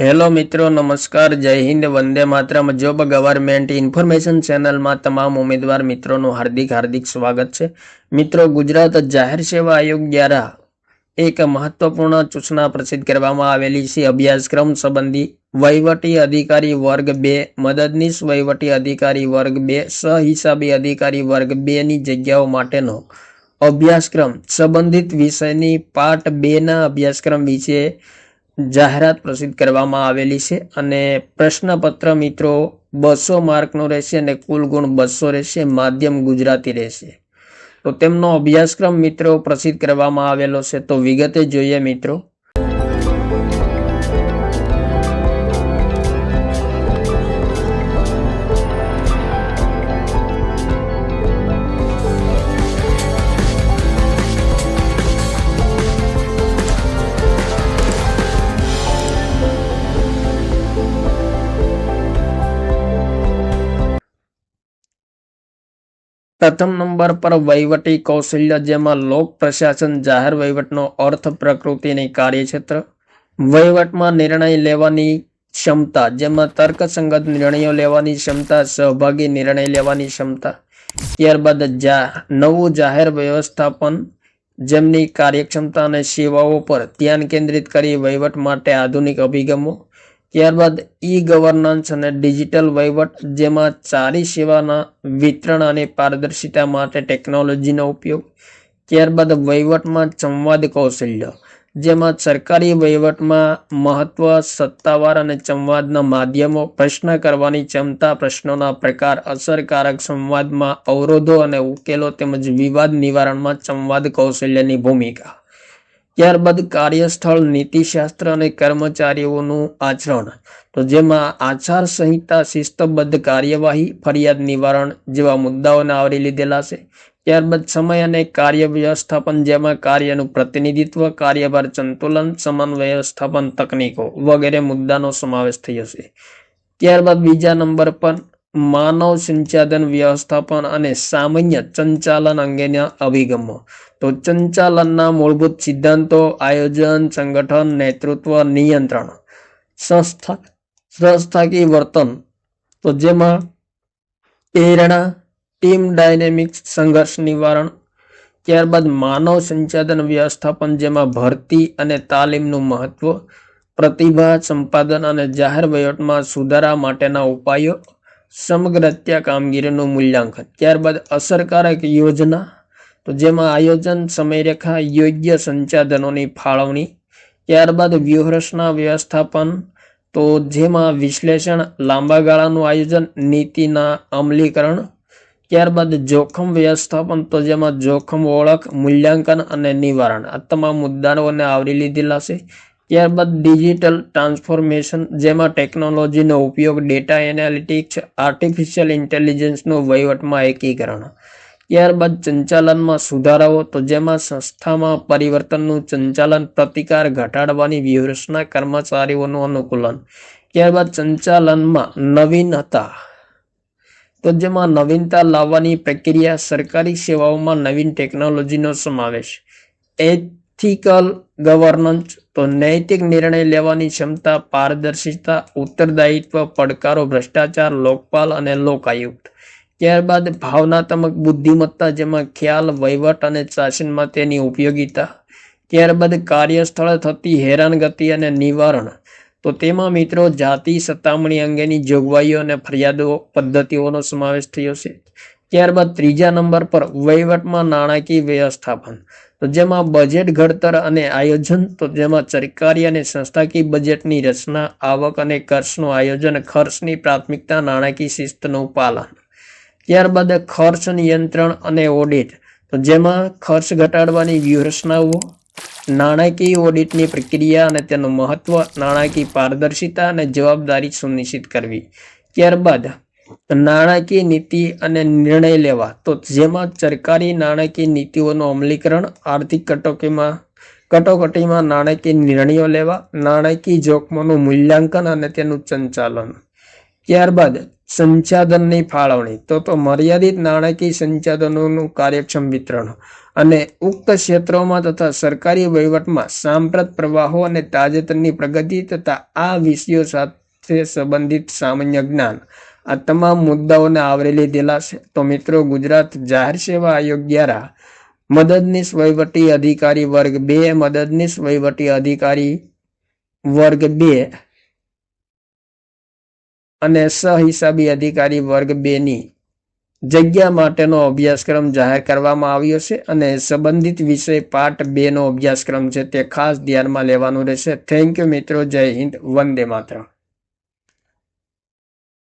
Hello મિત્રો, નમસ્કાર, જય Hind, Vande Mataram. Job government information ચેનલમાં તમામ ઉમેદવાર મિત્રોનું હાર્દિક હાર્દિક સ્વાગત છે. મિત્રો, ગુજરાત જાહેર સેવા આયોગ દ્વારા એક મહત્વપૂર્ણ સૂચના પ્રસિદ્ધ કરવામાં આવેલી છે. અભ્યાસક્રમ સંબંધી વહીવટી અધિકારી વર્ગ બે, મદદનીશ વહીવટી અધિકારી વર્ગ બે, સહિસાબી અધિકારી વર્ગ બેની જગ્યાઓ માટેનો અભ્યાસક્રમ. સંબંધિત વિષયની પાર્ટ બેના અભ્યાસક્રમ વિશે જાહેરાત પ્રસિદ્ધ કરવામાં આવેલી છે અને પ્રશ્નપત્ર મિત્રો બસો માર્કનો રહેશે અને કુલ ગુણ બસો રહેશે, માધ્યમ ગુજરાતી રહેશે. તો તેમનો અભ્યાસક્રમ મિત્રો પ્રસિદ્ધ કરવામાં આવેલો છે. તો વિગતે જોઈએ મિત્રો. પ્રથમ નંબર પર વહીવટી કૌશલ્ય જેમાં લોક પ્રશાસન જાહેર વહીવટનો અર્થ પ્રકૃતિની કાર્યક્ષેત્ર, વહીવટમાં નિર્ણય લેવાની ક્ષમતા જેમાં તર્કસંગત નિર્ણયો લેવાની ક્ષમતા, સહભાગી નિર્ણય લેવાની ક્ષમતા. ત્યારબાદ જા, નવું જાહેર વ્યવસ્થાપન જેમની કાર્યક્ષમતા અને સેવાઓ પર ધ્યાન કેન્દ્રિત કરી વહીવટ માટે આધુનિક અભિગમો ત્યારબાદ ઈ ગવર્નન્સ અને ડિજિટલ વહીવટ, જેમાં ચારી સેવાના વિતરણ અને પારદર્શિતા માટે ટેકનોલોજીનો ઉપયોગ, ત્યારબાદ વહીવટમાં સંવાદ કૌશલ્ય, જેમાં સરકારી વહીવટમાં મહત્વ, સત્તાવાર અને સંવાદના માધ્યમો, પ્રશ્ન કરવાની ક્ષમતા, પ્રશ્નોના પ્રકાર, અસરકારક સંવાદમાં અવરોધો અને ઉકેલો તેમજ વિવાદ નિવારણમાં સંવાદ કૌશલ્યની ભૂમિકા. ત્યારબાદ કાર્યસ્થળ, નીતિશાસ્ત્ર અને કર્મચારીઓનું આચરણ. તો જેમાં આચાર સંહિતા શિસ્તબદ્ધ કાર્યવાહી, ફરિયાદ નિવારણ જેવા મુદ્દાઓને આવરી લીધેલા છે. ત્યારબાદ સમય અને કાર્ય વ્યવસ્થાપન જેમાં કાર્યનું પ્રતિનિધિત્વ, કાર્યભાર સંતુલન, સમાન વ્યવસ્થાપન તકનીકો વગેરે મુદ્દાનો સમાવેશ થયો છે. ત્યારબાદ બીજા નંબર પર માનવ સંચાલન વ્યવસ્થાપન અને સામાન્ય સંચાલન અંગેના અભિગમો. તો સંચાલનના મૂળભૂત સિદ્ધાંતો, આયોજન, સંગઠન, નેતૃત્વ, નિયંત્રણ. સંસ્થા, સંસ્થાકીય વર્તન. તો જેમાં પ્રેરણા, ટીમ ડાયનેમિક્સ, સંઘર્ષ નિવારણ, ત્યારબાદ માનવ સંચાલન વ્યવસ્થાપન જેમાં ભરતી અને તાલીમનું મહત્વ, પ્રતિભા સંપાદન અને જાહેર વહીવટમાં સુધારા માટેના ઉપાયો સમગ્ર હત્યા કામગીરીનું મૂલ્યાંકન. ત્યારબાદ અસરકારક યોજના. તો જેમાં આયોજન સમયરેખા, યોગ્ય સંસાધનોની ફાળવણી. ત્યારબાદ વ્યૂહરચના વ્યવસ્થાપન. તો જેમાં વિશ્લેષણ, લાંબા ગાળાનું આયોજન, નીતિના અમલીકરણ. ત્યારબાદ જોખમ વ્યવસ્થાપન. તો જેમાં જોખમ ઓળખ, મૂલ્યાંકન અને નિવારણ. આ તમામ મુદ્દાઓને આવરી લીધેલા છે. ત્યારબાદ ડિજિટલ ટ્રાન્સફોર્મેશન, જેમાં ટેકનોલોજીનો ઉપયોગ ડેટા એનાલિટિક્સ, આર્ટિફિશિયલ ઇન્ટેલિજન્સનું વહીવટમાં એકીકરણ. ત્યારબાદ સંચાલનમાં સુધારાઓ, તો જેમાં સંસ્થામાં પરિવર્તનનું સંચાલન પ્રતિકાર ઘટાડવાની વ્યૂહરચના, કર્મચારીઓનું અનુકૂલન. ત્યારબાદ સંચાલનમાં નવીનતા, તો જેમાં નવીનતા લાવવાની પ્રક્રિયા, સરકારી સેવાઓમાં નવીન ટેકનોલોજીનો સમાવેશ. એથિકલ ગવર્નન્સ તો નૈતિક નિર્ણય લેવાની ક્ષમતા, પારદર્શિતા, ઉત્તરદાયિત્વ, પડકારો, ભ્રષ્ટાચાર, લોકપાલ અને લોકાયુક્ત ત્યારબાદ ભાવનાત્મક બુદ્ધિમત્તા જેમાં ખ્યાલ, વહીવટ અને શાસનમાં તેની ઉપયોગીતા. ત્યારબાદ કાર્યસ્થળે થતી હેરાનગતિ અને નિવારણ. તો તેમાં મિત્રો જાતિ, સતામણી અંગેની જોગવાઈઓ અને ફરિયાદો, પદ્ધતિઓનો સમાવેશ થયો છે. ત્યારબાદ ત્રીજા નંબર પર વહીવટમાં નાણાકીય વ્યવસ્થાપન. તો જેમાં બજેટ ઘડતર અને આયોજન, તો જેમાં સરકારી અને સંસ્થાકીય બજેટની રચના, આવક અને ખર્ચનું આયોજન, ખર્ચની પ્રાથમિકતા, નાણાકીય શિસ્તનું પાલન. ત્યારબાદ ખર્ચ નિયંત્રણ અને ઓડિટ તો જેમાં ખર્ચ ઘટાડવાની વ્યૂહરચનાઓ, નાણાકીય ઓડિટની પ્રક્રિયા અને તેનું મહત્વ, નાણાકીય પારદર્શિતા અને જવાબદારી સુનિશ્ચિત કરવી. ત્યારબાદ નાણાકીય નીતિ અને નિર્ણય લેવા. તો જેમાં સરકારી નાણાકીય નીતિઓનું અમલીકરણ, આર્થિક કટોકીમાં, કટોકટીમાં નાણાકીય નિર્ણયો લેવા, નાણાકીય જોખમોનું મૂલ્યાંકન અને તેનું સંચાલન. ત્યારબાદ સંસાધનની ફાળવણી. તો તો મર્યાદિત નાણાકીય સંસાધનોનું કાર્યક્ષમ વિતરણ. અને ઉક્ત ક્ષેત્રોમાં તથા સરકારી વહીવટમાં સાંપ્રત પ્રવાહો અને તાજેતરની પ્રગતિ તથા આ વિષયો સાથે સંબંધિત સામાન્ય જ્ઞાન. આ તમામ મુદ્દાઓને આવરી લીધેલા છે. તો મિત્રો, ગુજરાત જાહેર સેવા આયોગ દ્વારા મદદનીશ વહીવટી અધિકારી વર્ગ બે, મદદનીશ વહીવટી અધિકારી વર્ગ બે અને સહિસાબી અધિકારી વર્ગ બેની જગ્યા માટેનો અભ્યાસક્રમ જાહેર કરવામાં આવ્યો છે અને સંબંધિત વિષય પાઠ બે નો અભ્યાસક્રમ છે તે ખાસ ધ્યાનમાં લેવાનું રહેશે. થેન્ક યુ મિત્રો. જય હિન્દ. વંદે માતરમ.